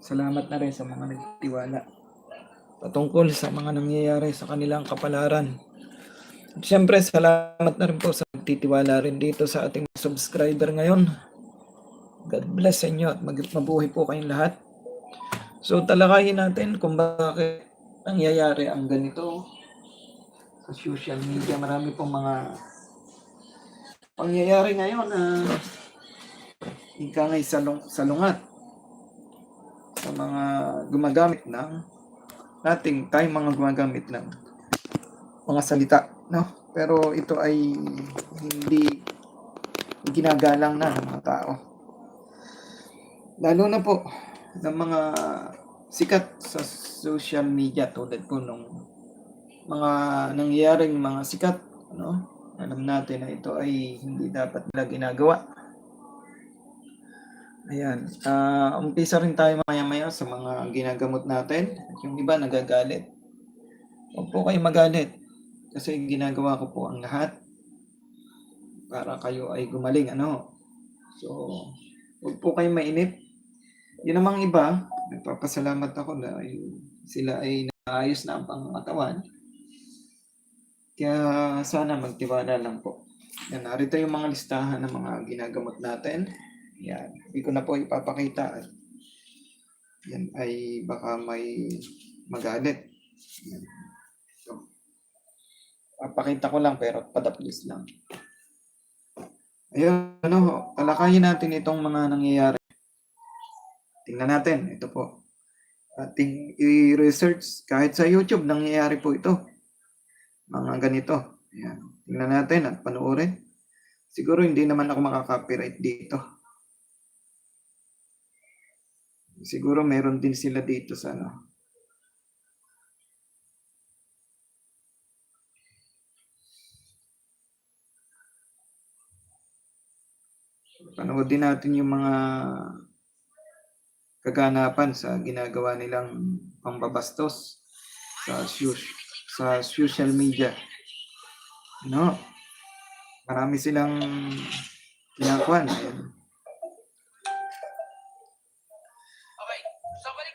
salamat na rin sa mga nagtiwala patungkol sa mga nangyayari sa kanilang kapalaran. At Siyempre, salamat na rin po sa nagtitiwala rin dito sa ating subscriber ngayon. God bless sa inyo at mabuhay po kayong lahat. So, talakayin natin kung bakit nangyayari ang ganito sa social media. Marami pong mga pangyayari ngayon na ika ngay salung, salungat sa mga gumagamit ng nating tayong mga gumagamit ng mga salita, no? Pero ito ay hindi ginagalang na ng mga tao. Lalo na po ng mga sikat sa social media tulad po nung mga nangyayaring mga sikat, no? Alam natin na ito ay hindi dapat nila ginagawa. Ayan. ah umpisa rin tayo maya-maya sa mga ginagamot natin. Yung iba nagagalit. Huwag po kayo magalit. Kasi ginagawa ko po ang lahat para kayo ay gumaling. Ano? So, huwag po kayo mainip. Yun namang iba, nagpapasalamat ako na sila ay naayos na ang pangangatawan. Kaya sana magtiwala lang po. Yan, narito yung mga listahan ng mga ginagamot natin. Yan. Hindi ko na po ipapakita. Yan ay baka may magalit. So, papakita ko lang pero padaplis lang. Ayun, ano, talakayin natin itong mga nangyayari. Tingnan natin, ito po. Ating i-research kahit sa YouTube nangyayari po ito. Mga ganito. Yan. Tingnan natin at panoorin. Siguro hindi naman ako makaka-copyright dito. Siguro meron din sila dito sa ano. Panoodin natin yung mga kaganapan sa ginagawa nilang pambabastos sa sa social media. No? Marami silang kinakuan. Ayan.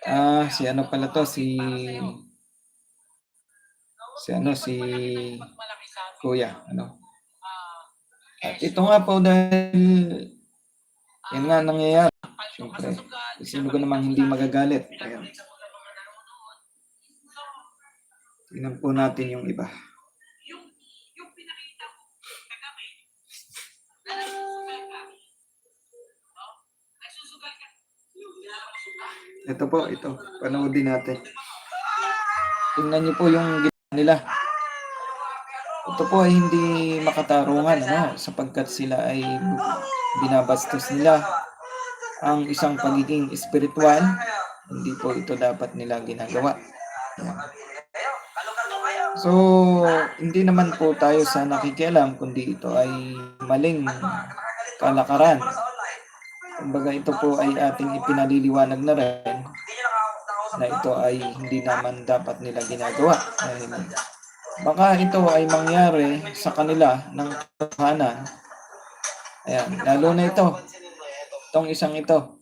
Ah, si ano pala to, si si ano si Kuya, ano. At ito nga po dahil yan nga nangyayari. Siyempre, sino ko namang hindi magagalit. Ayan. Tingnan po natin yung iba. Ito po, ito. Panoodin natin. Tingnan niyo po yung nila. Ito po ay hindi makatarungan, no? Sapagkat sila ay binabastos nila ang isang pagiging espiritual. Hindi po ito dapat nila ginagawa. So, hindi naman po tayo sa nakikialam, kundi ito ay maling kalakaran. Kumbaga ito po ay ating ipinaliliwanag na rin na ito ay hindi naman dapat nila ginagawa. Dahil baka ito ay mangyari sa kanila ng katotohanan. Ayan, lalo na ito. Itong isang ito.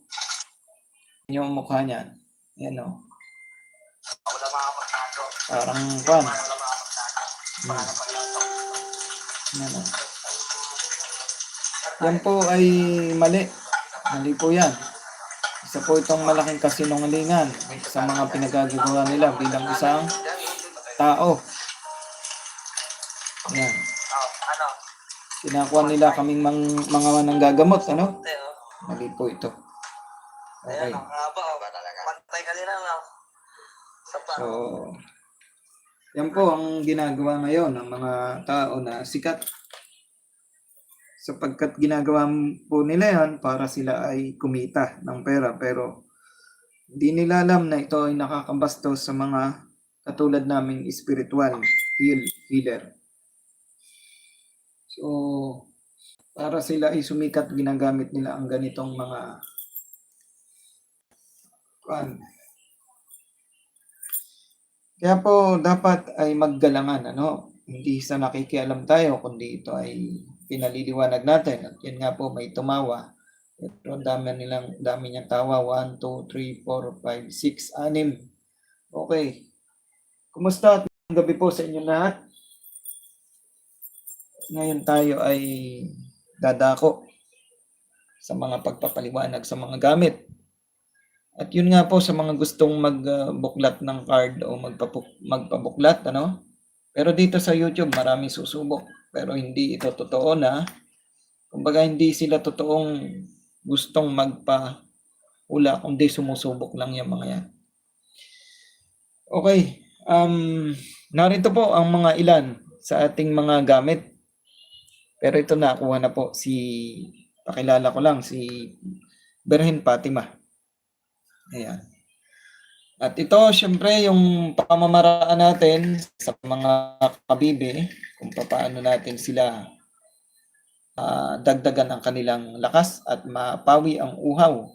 Yung mukha niyan. Ayan o. Parang pan. Hmm. Ayan o. Yan po ay mali. Mali po yan. Isa po itong malaking kasinungalingan sa mga pinagagawa nila bilang isang tao. Yan. Kinakuha nila kaming mang, mga nanggagamot, ano? Mali po ito. Okay. Oh. Pantay ka nila pa. So, yan po ang ginagawa ngayon ng mga tao na sikat. Sapagkat ginagawa po nila yan para sila ay kumita ng pera. Pero hindi nila alam na ito ay nakakabastos sa mga katulad naming spiritual heal, healer. So, para sila ay sumikat, ginagamit nila ang ganitong mga kuwan, kaya po dapat ay maggalangan, ano? Hindi sa nakikialam tayo, kundi ito ay pinaliliwanag natin. At yan nga po, may tumawa. Pero dami nilang, dami niyang tawa. 1, 2, 3, 4, 5, 6, 6. Okay. Kumusta at gabi po sa inyo lahat? Ngayon tayo ay dadako sa mga pagpapaliwanag sa mga gamit. At yun nga po sa mga gustong magbuklat ng card o magpabuklat, ano? Pero dito sa YouTube, maraming susubok. Pero hindi ito totoo na. Kumbaga, hindi sila totoong gustong magpa-ula, kundi sumusubok lang yung mga yan. Okay. Um, narito po ang mga ilan sa ating mga gamit. Pero ito nakuha na po si, pakilala ko lang, si Berhen Fatima. Ayan. At ito, syempre, yung pamamaraan natin sa mga kabibe, kung paano natin sila ah, dagdagan ang kanilang lakas at mapawi ang uhaw.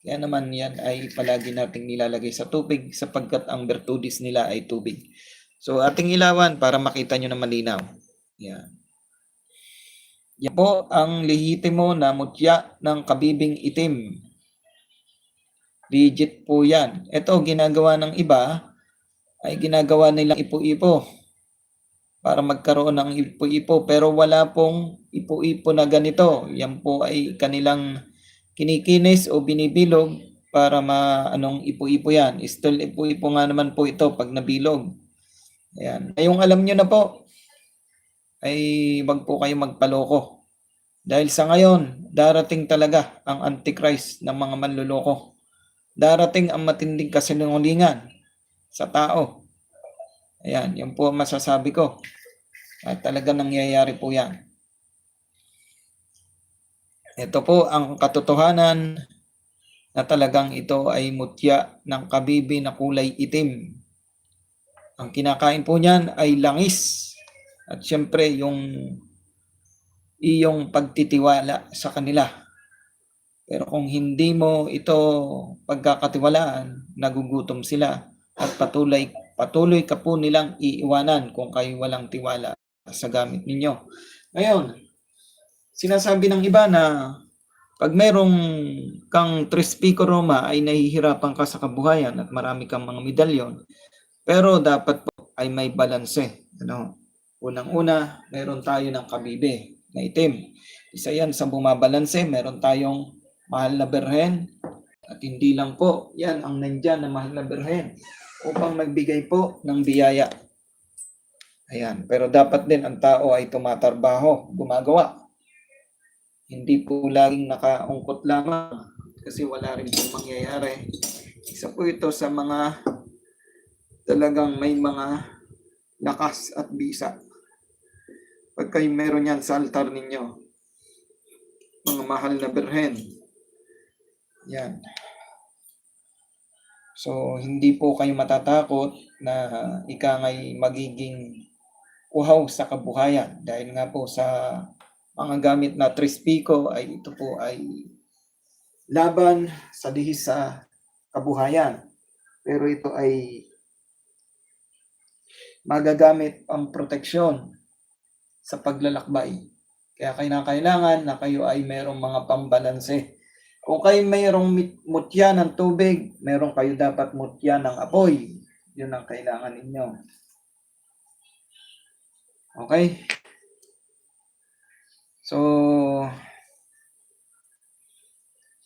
Kaya naman yan ay palagi nating nilalagay sa tubig sapagkat ang bertudis nila ay tubig. So ating ilawan para makita nyo na malinaw. Yan. Yan po ang lehitimo na mutya ng kabibing itim. Legit po yan. Ito, ginagawa ng iba, ay ginagawa nilang ipo-ipo para magkaroon ng ipo-ipo. Pero wala pong ipo-ipo na ganito. Yan po ay kanilang kinikinis o binibilog para ma anong ipo-ipo yan. Still ipo-ipo nga naman po ito pag nabilog. Ayan. Ngayong alam nyo na po, ay wag po kayo magpaloko. Dahil sa ngayon, darating talaga ang Antichrist ng mga manluloko. Darating ang matinding kasinungalingan sa tao. Ayan, yun po ang masasabi ko. At talaga nangyayari po yan. Ito po ang katotohanan na talagang ito ay mutya ng kabibi na kulay itim. Ang kinakain po niyan ay langis. At syempre yung iyong pagtitiwala sa kanila. Pero kung hindi mo ito pagkakatiwalaan, nagugutom sila at patuloy patuloy ka po nilang iiwanan kung kayo walang tiwala sa gamit ninyo. Ngayon, sinasabi ng iba na pag merong kang Trispico Roma ay nahihirapan ka sa kabuhayan at marami kang mga medalyon, pero dapat po ay may balanse. Ano? Unang-una, meron tayo ng kabibe na itim. Isa yan sa bumabalanse, meron tayong mahal na berhen. At hindi lang po, yan ang nandyan na mahal na berhen upang magbigay po ng biyaya. Ayan, pero dapat din ang tao ay tumatarbaho, gumagawa. Hindi po laging nakaungkot lamang kasi wala rin pong mangyayari. Isa po ito sa mga talagang may mga lakas at bisa. Pag kayo meron yan sa altar ninyo, mga mahal na berhen, yan. So, hindi po kayo matatakot na ika ngay magiging uhaw sa kabuhayan dahil nga po sa mga gamit na Trispico ay ito po ay laban sa lihis sa kabuhayan. Pero ito ay magagamit ang proteksyon sa paglalakbay. Kaya kailangan na kayo ay merong mga pambalanse. Kung kayo mayroong mutya ng tubig, meron kayo dapat mutya ng apoy. Yun ang kailangan ninyo. Okay? So,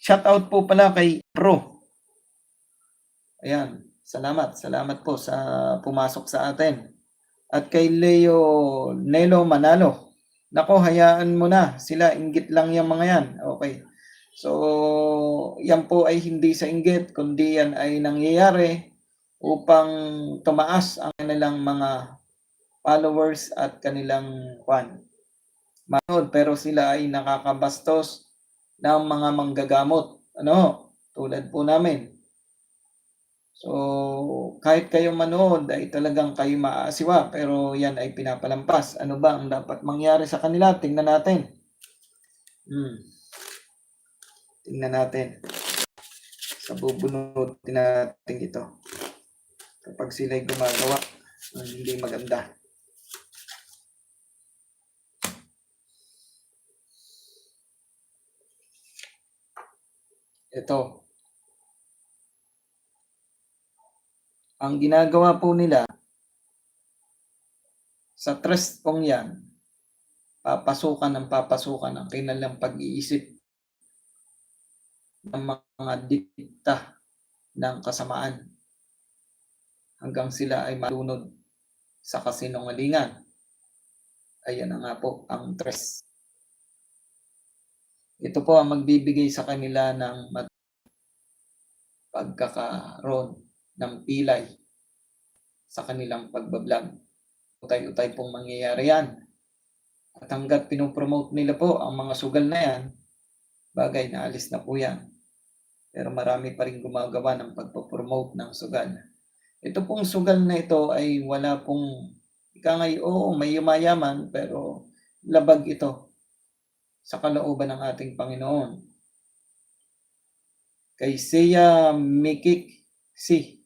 shout out po pala kay Pro. Ayan, salamat. Salamat po sa pumasok sa atin. At kay Leo Nelo Manalo. Nako, hayaan mo na. Sila, inggit lang yung mga yan. Okay. So, yan po ay hindi sa inggit, kundi yan ay nangyayari upang tumaas ang kanilang mga followers at kanilang kwan. Manood, pero sila ay nakakabastos ng mga manggagamot. Ano? Tulad po namin. So, kahit kayo manood ay talagang kayo maaasiwa, pero yan ay pinapalampas. Ano ba ang dapat mangyari sa kanila? Tingnan natin. Hmm. Tingnan natin. Sa bubunutin natin ito. Kapag sila'y gumagawa hindi maganda. ito. Ang ginagawa po nila sa trust pong yan, papasukan ng papasukan ang kanilang pag-iisip ng mga dikta ng kasamaan hanggang sila ay malunod sa kasinungalingan. Ayan na nga po ang tres. Ito po ang magbibigay sa kanila ng pagkakaroon ng pilay sa kanilang pagbablog. Utay-utay pong mangyayari yan. At hanggat pinopromote nila po ang mga sugal na yan, bagay na alis na po yan. Pero marami pa rin gumagawa ng pagpopromote ng sugal. Ito pong sugal na ito ay wala pong, ika ngay, oo, may yumayaman, pero labag ito sa kalooban ng ating Panginoon. Kay Seya Mikik Si.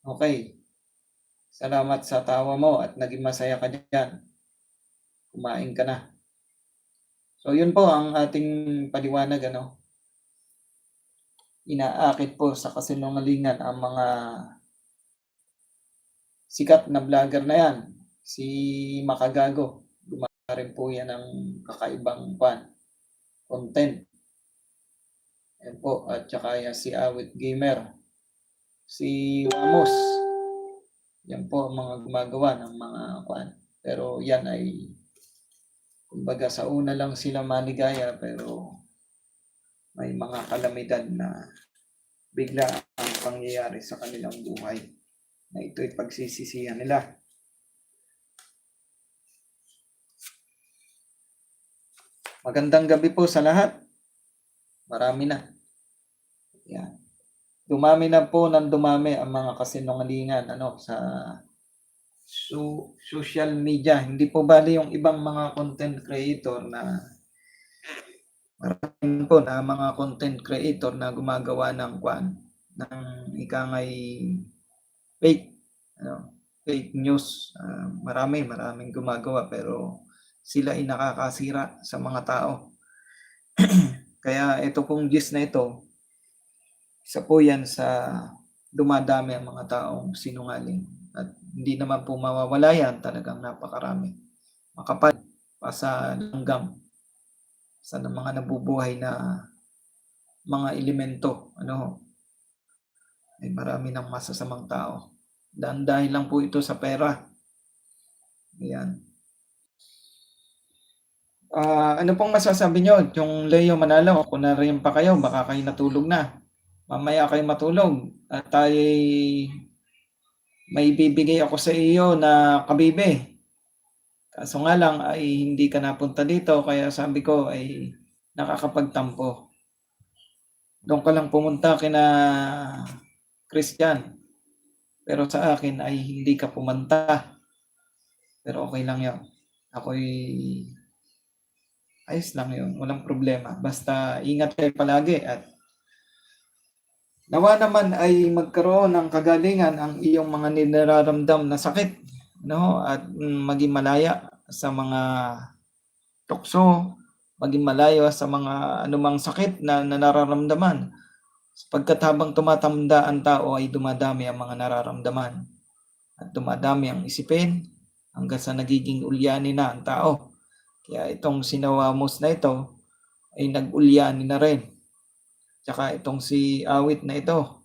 Okay. Salamat sa tawa mo at naging masaya ka dyan. Kumain ka na. So yun po ang ating paliwanag ano. Inaakit po sa kasinungalingan ang mga sikat na vlogger na yan. Si Makagago. Gumawa rin po yan ng kakaibang pan, content. Yan po. At saka yan si Awit Gamer. Si Wamos. Yan po ang mga gumagawa ng mga pan. Pero yan ay kumbaga sa una lang sila maligaya pero may mga kalamidad na bigla ang pangyayari sa kanilang buhay na ito'y pagsisisihan nila. Magandang gabi po sa lahat. Marami na. Yan. Dumami na po ng dumami ang mga kasinungalingan ano sa so, social media. Hindi po bali yung ibang mga content creator na marami po na mga content creator na gumagawa ng kwan ng ikangay fake ano fake news. Ah, marami maraming gumagawa pero sila ay nakakasira sa mga tao. Kaya ito pong gist na ito isa po yan sa dumadami ang mga taong sinungaling at hindi naman po mawawala yan talagang napakarami. Makapal pa sa langgam sa mga nabubuhay na mga elemento ano ay marami ng masasamang tao dahil dahil lang po ito sa pera ayan Ah, ano pong masasabi nyo? Yung Leo Manalo, kung na rin pa kayo, baka kayo natulog na. Mamaya kayo matulog. At tayo may bibigay ako sa iyo na kabibe. Kaso nga lang ay hindi ka napunta dito kaya sabi ko ay nakakapagtampo. Doon ka lang pumunta kina Christian. Pero sa akin ay hindi ka pumunta. Pero okay lang yun. Ako'y ayos lang yun. Walang problema. Basta ingat kayo palagi at nawa naman ay magkaroon ng kagalingan ang iyong mga niraramdam na sakit. No? At maging malaya sa mga tukso, maging malayo sa mga anumang sakit na, na nararamdaman. Sapagkat habang tumatanda ang tao ay dumadami ang mga nararamdaman. At dumadami ang isipin hanggang sa nagiging ulyani na ang tao. Kaya itong sinawamos na ito ay nag-ulyani na rin. Tsaka itong si Awit na ito.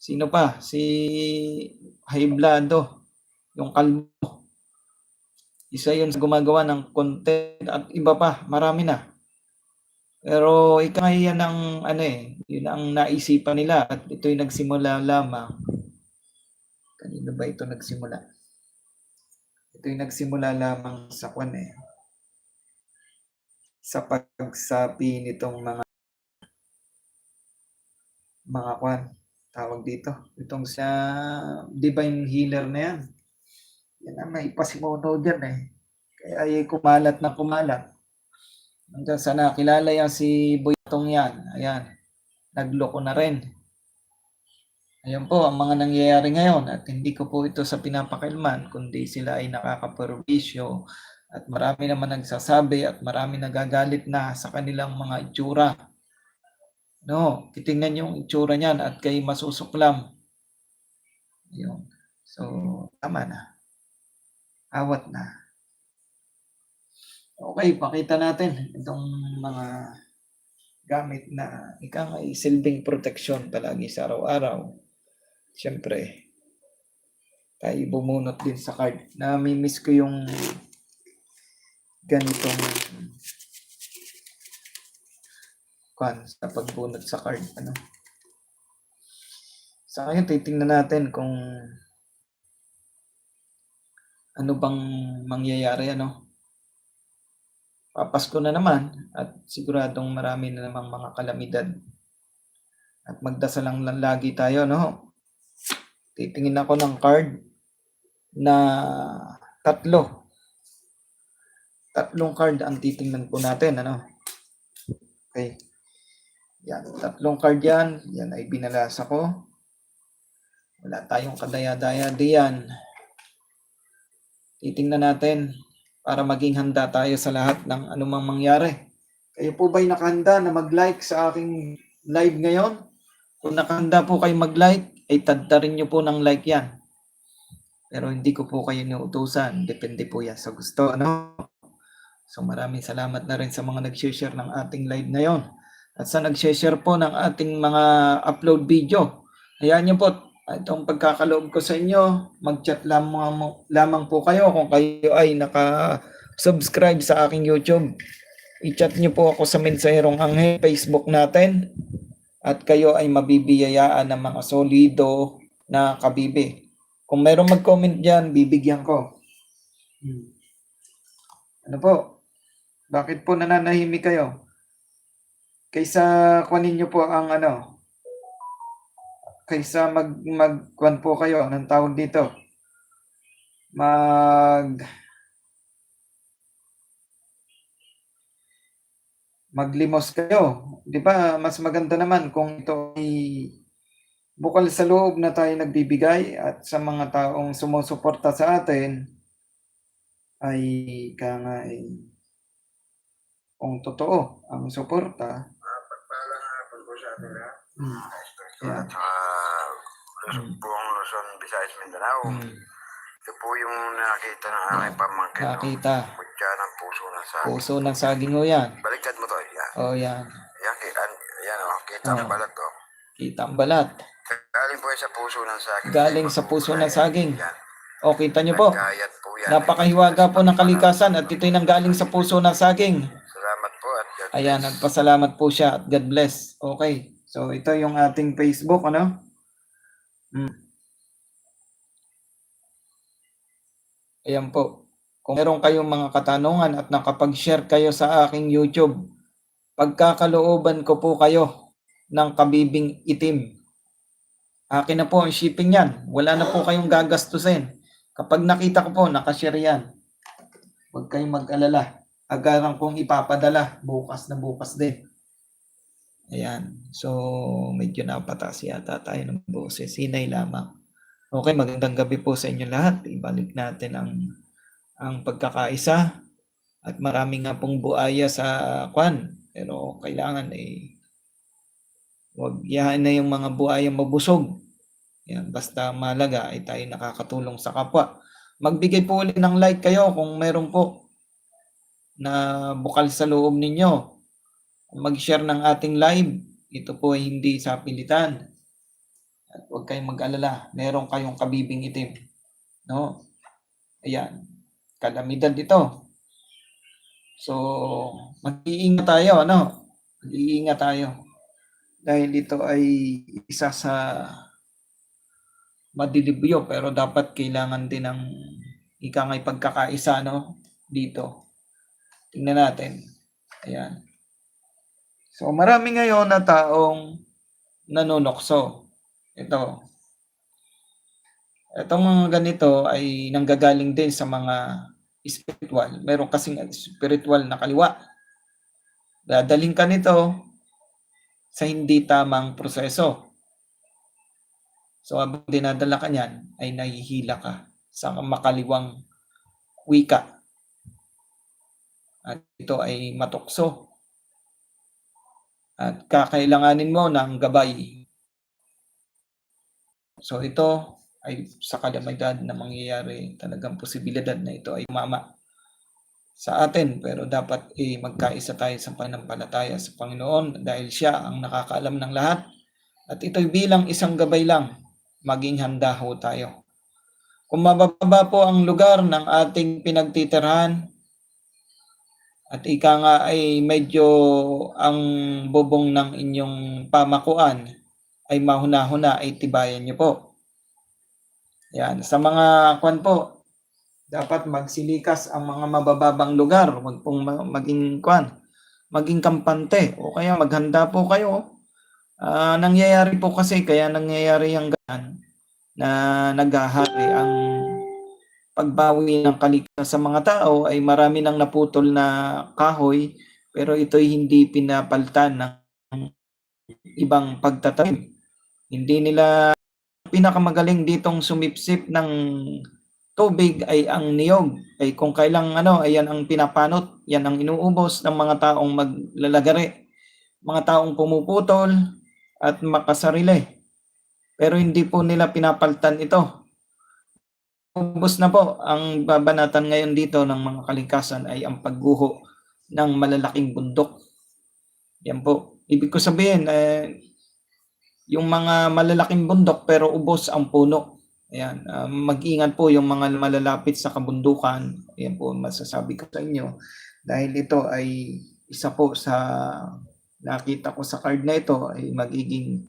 Sino pa? Si Haiblado. Yung kalbo. Isa yun sa gumagawa ng content at iba pa. Marami na. Pero ika yan ang ano eh, yun ang naisipan nila at ito'y nagsimula lamang. Kanino ba ito nagsimula? Ito'y nagsimula lamang sa kwan eh. Sa pagsapi nitong mga mga kwan tawag dito. Itong sa divine healer na yan. Yan ang may pasimono dyan eh. Kaya ay kumalat na kumalat. Hanggang sa nakilala yan si Boytong yan. Ayan. Nagloko na rin. Ayan po ang mga nangyayari ngayon at hindi ko po ito sa pinapakilman kundi sila ay nakakaperwisyo at marami naman nagsasabi at marami nagagalit na sa kanilang mga itsura. No, titingnan yung itsura niyan at kay masusuklam. Yun. So, tama na. Awat na. Okay, pakita natin itong mga gamit na ika ay silbing protection palagi sa araw-araw. Siyempre, tayo bumunot din sa card. Nami-miss ko yung ganitong kwan sa pagbunot sa card. Ano? Sa ngayon, titingnan natin kung ano bang mangyayari, ano? Papasko na naman at siguradong marami na namang mga kalamidad. At magdasal lang lagi tayo, no? Titingin ako ng card na tatlo. Tatlong card ang titingnan po natin, ano? Okay. Yan, tatlong card yan. Yan ay binalasa ko. Wala tayong kadaya-daya diyan. Titingnan natin para maging handa tayo sa lahat ng anumang mangyari. Kayo po ba'y nakahanda na mag-like sa aking live ngayon? Kung nakahanda po kayo mag-like, ay tadtarin nyo po ng like yan. Pero hindi ko po kayo niutusan. Depende po yan sa gusto. Ano? So maraming salamat na rin sa mga nag-share ng ating live ngayon. At sa nag-share po ng ating mga upload video. Hayaan nyo po, itong pagkakaloob ko sa inyo, mag-chat lamang, lamang po kayo kung kayo ay naka-subscribe sa aking YouTube. I-chat nyo po ako sa Mensaherong Angel, Facebook natin. At kayo ay mabibiyayaan ng mga solido na kabibi. Kung merong mag-comment dyan, bibigyan ko. Hmm. Ano po? Bakit po nananahimik kayo? Kaysa kunin nyo po ang ano, kaysa mag magkuan po kayo ng tawag dito. Mag maglimos kayo. 'Di ba? Mas maganda naman kung ito ay bukal sa loob na tayo nagbibigay at sa mga taong sumusuporta sa atin ay ka nga ay kung totoo ang suporta. Pagpalang hapon po sa atin ha. Hmm. Luzon, Mm. buong Luzon, Visayas, Mindanao. Hmm. Ito po yung nakita ng aking pamangkin. no? Nakita. Kutya ng puso ng sa Puso ng saging ho yan. Baliktad mo to. Yan. Oh, yan. Yan, ki- an, yan o. Kita Ah. ang balat to. Kita ang balat. Galing po yan sa puso ng saging. Galing sa puso ng saging. Yan. O, kita nyo po. Po yan. Napakahiwaga po ng kalikasan at ito'y nanggaling sa puso ng saging. Salamat po at God Ayan, bless. nagpasalamat po siya at God bless. Okay. So, ito yung ating Facebook, ano? Hmm. Ayan po. Kung meron kayong mga katanungan at nakapag-share kayo sa aking YouTube, pagkakalooban ko po kayo ng kabibing itim. Akin na po ang shipping yan. Wala na po kayong gagastusin. Kapag nakita ko po, nakashare yan. Huwag kayong mag-alala. Agaran kong ipapadala bukas na bukas din. Ayan. So, medyo napataas yata tayo ng boses. Sinay lamang. Okay, magandang gabi po sa inyo lahat. Ibalik natin ang ang pagkakaisa at marami nga pong buaya sa kwan. Pero kailangan eh wag yahan na yung mga buaya mabusog. Yan, basta malaga ay tayo nakakatulong sa kapwa. Magbigay po ulit ng like kayo kung meron po na bukal sa loob ninyo mag-share ng ating live. Ito po ay hindi sa pilitan. At huwag kayong mag-alala. Meron kayong kabibing itim. No? Ayan. Kalamidad ito. So, mag-iingat tayo, ano? Mag-iingat tayo. Dahil ito ay isa sa madilibyo pero dapat kailangan din ng ika nga'y pagkakaisa, no? Dito. Tingnan natin. Ayan. So marami ngayon na taong nanunokso. Ito. Itong mga ganito ay nanggagaling din sa mga spiritual. Meron kasing spiritual na kaliwa. Dadaling ka nito sa hindi tamang proseso. So habang dinadala ka niyan, ay nahihila ka sa makaliwang wika. At ito ay matukso at kakailanganin mo ng gabay. So ito ay sa kalamidad na mangyayari, talagang posibilidad na ito ay mama sa atin pero dapat eh, magkaisa tayo sa pananampalataya sa Panginoon dahil siya ang nakakaalam ng lahat at ito'y bilang isang gabay lang maging handa ho tayo. Kung mababa po ang lugar ng ating pinagtitirhan at ika nga ay medyo ang bubong ng inyong pamakuan ay mahuna-huna ay tibayan niyo po. Yan, sa mga kwan po, dapat magsilikas ang mga mabababang lugar, wag pong ma- maging kwan, maging kampante o kaya maghanda po kayo. Ah, nangyayari po kasi kaya nangyayari ang ganyan na naghahari ang pagbawi ng kalikasan sa mga tao ay marami nang naputol na kahoy pero ito'y hindi pinapaltan ng ibang pagtatanim. Hindi nila pinakamagaling ditong sumipsip ng tubig ay ang niyog. Ay kung kailang ano, ayan ang pinapanot, yan ang inuubos ng mga taong maglalagari, mga taong pumuputol at makasarili. Pero hindi po nila pinapaltan ito. Ubos na po ang babanatan ngayon dito ng mga kalikasan ay ang pagguho ng malalaking bundok. Yan po. Ibig ko sabihin, eh, yung mga malalaking bundok pero ubos ang puno. Ayan, ah, mag-ingat po yung mga malalapit sa kabundukan. Ayan po masasabi ko sa inyo. Dahil ito ay isa po sa nakita ko sa card na ito ay magiging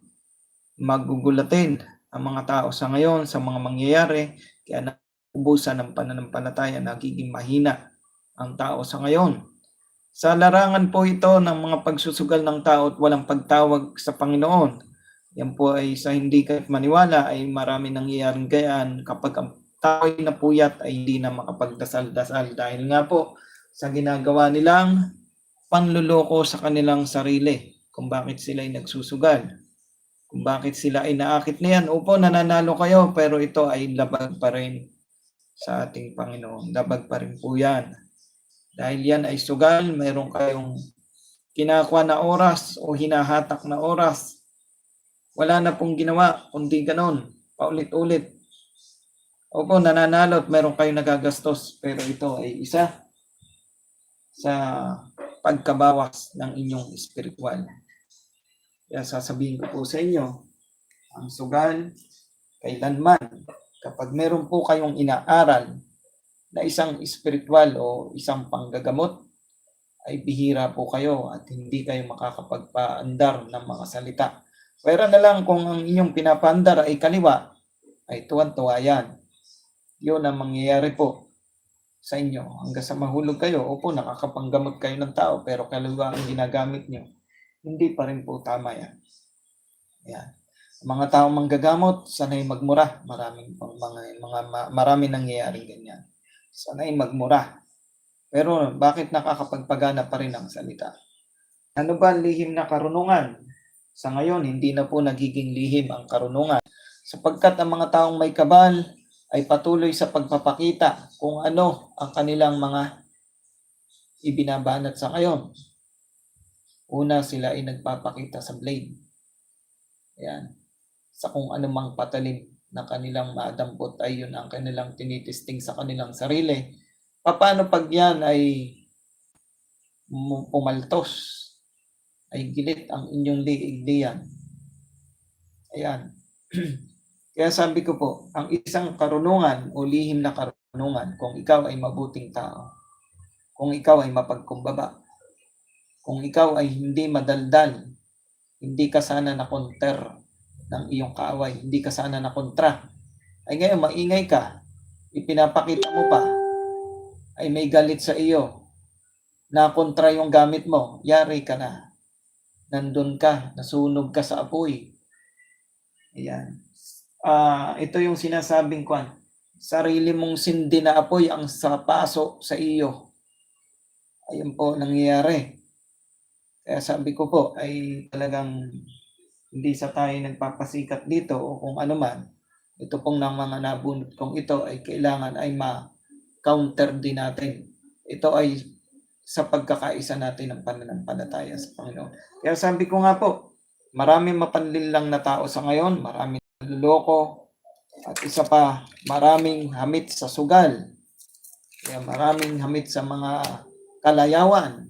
magugulatin ang mga tao sa ngayon, sa mga mangyayari. Kaya naubusan ng pananampalataya, nagiging mahina ang tao sa ngayon. Sa larangan po ito ng mga pagsusugal ng tao at walang pagtawag sa Panginoon. Yan po ay sa hindi ka maniwala ay marami nangyayaring gayaan kapag ang tao ay napuyat ay hindi na makapagdasal-dasal dahil nga po sa ginagawa nilang panluloko sa kanilang sarili kung bakit sila ay nagsusugal. Kung bakit sila ay naakit na yan. Opo, nananalo kayo pero ito ay labag pa rin sa ating Panginoon. Labag pa rin po yan. Dahil yan ay sugal, mayroon kayong kinakuha na oras o hinahatak na oras wala na pong ginawa, kundi ganon, paulit-ulit. Opo, nananalo at meron kayong nagagastos, pero ito ay isa sa pagkabawas ng inyong espiritual. Kaya sasabihin ko po sa inyo, ang sugal, kailanman, kapag meron po kayong inaaral na isang espiritual o isang panggagamot, ay bihira po kayo at hindi kayo makakapagpaandar ng mga salita. Pero na lang kung ang inyong pinapandar ay kaliwa, ay tuwan-tuwa yan. Yun ang mangyayari po sa inyo. Hanggang sa mahulog kayo, opo, nakakapanggamot kayo ng tao, pero kaliwa ang ginagamit nyo. Hindi pa rin po tama yan. Yan. Mga taong manggagamot, sanay magmura. Maraming mga, mga ma- marami nangyayari ganyan. Sanay magmura. Pero bakit nakakapagpagana pa rin ang salita? Ano ba ang lihim na karunungan? Sa ngayon, hindi na po nagiging lihim ang karunungan sapagkat ang mga taong may kabal ay patuloy sa pagpapakita kung ano ang kanilang mga ibinabanat sa ngayon. Una, sila ay nagpapakita sa blade. Ayan. Sa kung anumang patalim na kanilang madampot ay yun ang kanilang tinitisting sa kanilang sarili. Paano pag yan ay pumaltos? ay gilit ang inyong liig diyan. Ayan. Kaya sabi ko po, ang isang karunungan o lihim na karunungan, kung ikaw ay mabuting tao, kung ikaw ay mapagkumbaba, kung ikaw ay hindi madaldal, hindi ka sana na konter ng iyong kaaway, hindi ka sana na kontra, ay ngayon maingay ka, ipinapakita mo pa, ay may galit sa iyo, na kontra yung gamit mo, yari ka na nandun ka, nasunog ka sa apoy. Ayan. Ah, ito yung sinasabing kwan. Sarili mong sindi na apoy ang sa paso sa iyo. Ayun po nangyayari. Kaya sabi ko po ay talagang hindi sa tayo nagpapasikat dito o kung ano man. Ito pong ng mga nabunot kong ito ay kailangan ay ma-counter din natin. Ito ay sa pagkakaisa natin ng pananampalataya sa Panginoon. Kaya sabi ko nga po, maraming mapanlinlang na tao sa ngayon, maraming naluloko, at isa pa, maraming hamit sa sugal. Kaya maraming hamit sa mga kalayawan.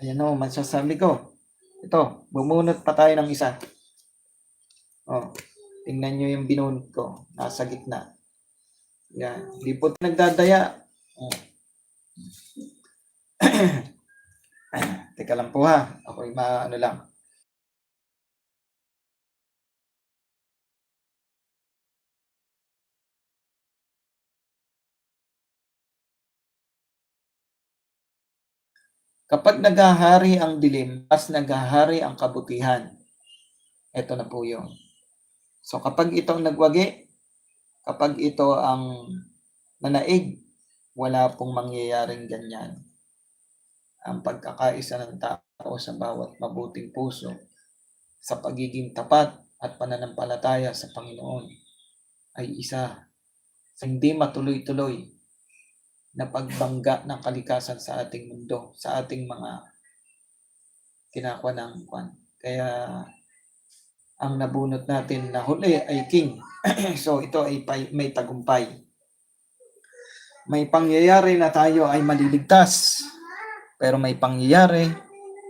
Ayan o, masasabi ko. Ito, bumunot pa tayo ng isa. Oh, tingnan nyo yung binunot ko. Nasa gitna. Yan. Hindi po nagdadaya. Oh. Teka lang po ha. Ako'y maano lang. Kapag naghahari ang dilim, mas naghahari ang kabutihan. Ito na po yun. So kapag ito ang nagwagi, kapag ito ang nanaig, wala pong mangyayaring ganyan. Ang pagkakaisa ng tao sa bawat mabuting puso, sa pagiging tapat at pananampalataya sa Panginoon ay isa sa hindi matuloy-tuloy na pagbangga ng kalikasan sa ating mundo, sa ating mga kinakwa ng kwan. Kaya ang nabunot natin na huli ay king. so ito ay may tagumpay. May pangyayari na tayo ay maliligtas. Pero may pangyayari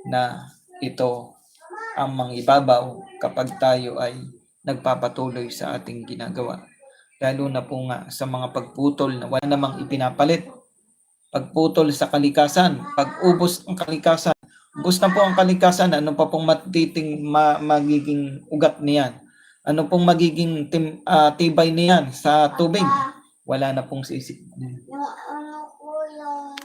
na ito ang mangibabaw kapag tayo ay nagpapatuloy sa ating ginagawa. Lalo na po nga sa mga pagputol na wala namang ipinapalit. Pagputol sa kalikasan, pag-ubos ng kalikasan. Ubos na po ang kalikasan, ano pa pong matiting ma- magiging ugat niyan? Ano pong magiging tim, ah, tibay niyan sa tubig? Wala na pong. Yung ano ko yung